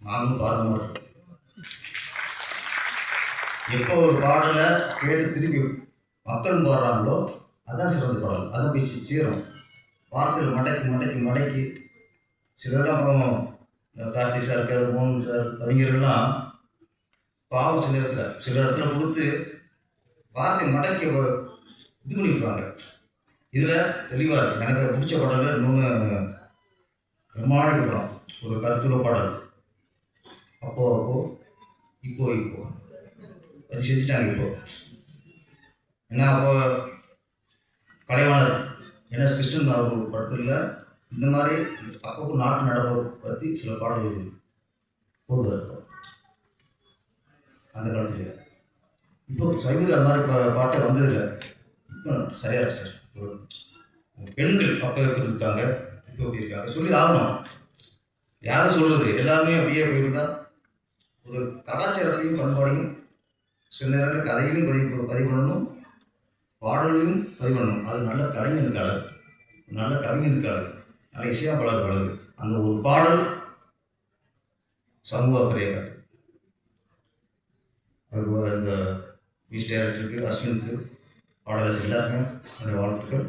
நானும் பாரம்பர் எப்போ ஒரு பாடலை கேட்டு திரும்பி மக்களும் பாடுறாங்களோ அதான் சிறந்த பாடல். அதை போய் சீரும். வார்த்தைகள் மடக்கி மடக்கி மடக்கி. சிலரெல்லாம் அப்புறம் இந்த கார்த்தி சார் கே- மோகன் சார் கவிஞர்கள்லாம் பாவம் சில இடத்துல சில இடத்துல கொடுத்து வார்த்தை மடக்கி இது பண்ணி இதில் தெளிவாக இருக்குது எனக்கு பிடிச்ச பாடலில் இன்னொன்று பிரமாணிக்க படம் ஒரு கருத்துள்ள பாடல். அப்போ அப்போ இப்போ இப்போ அது செஞ்சுட்டாங்க இப்போ ஏன்னா அப்போ கலைவாணர் என்எஸ் கிருஷ்ணன் அவர்கள் படத்தில் இந்த மாதிரி அப்பப்போ நாட்டு நடப்பு பற்றி சில பாடல்கள் போட்டு இருக்கும் அந்த காலத்தில் இப்போ சைவீர் அந்த மாதிரி பா- பாட்டை வந்ததில்லை இப்போ சரியா இருக்கு சார் பெண்கள் அப்போ இருக்காங்க இப்போ இருக்காங்க சொல்லி ஆகணும் யாரும் சொல்கிறது எல்லாருமே அப்படியே போயிருந்தா ஒரு கலாச்சாரத்தையும் பண்பாடையும் சில நேரங்கள் கதையிலும் பதிவு பதிவு பண்ணணும் பாடலையும் பதிவு பண்ணணும் அது நல்ல கலைஞனுக்கு அழகு நல்ல கவிஞனுக்கு அழகு நல்ல இசையமைப்பாளருக்கு அழகு அந்த ஒரு பாடல் சமூக அக்கறையை அதுபோல் இந்த மிஸ் டைரக்டருக்கு அஸ்வினுக்கு பாடலர் எல்லாருக்கும் என்னுடைய வாழ்த்துக்கள்.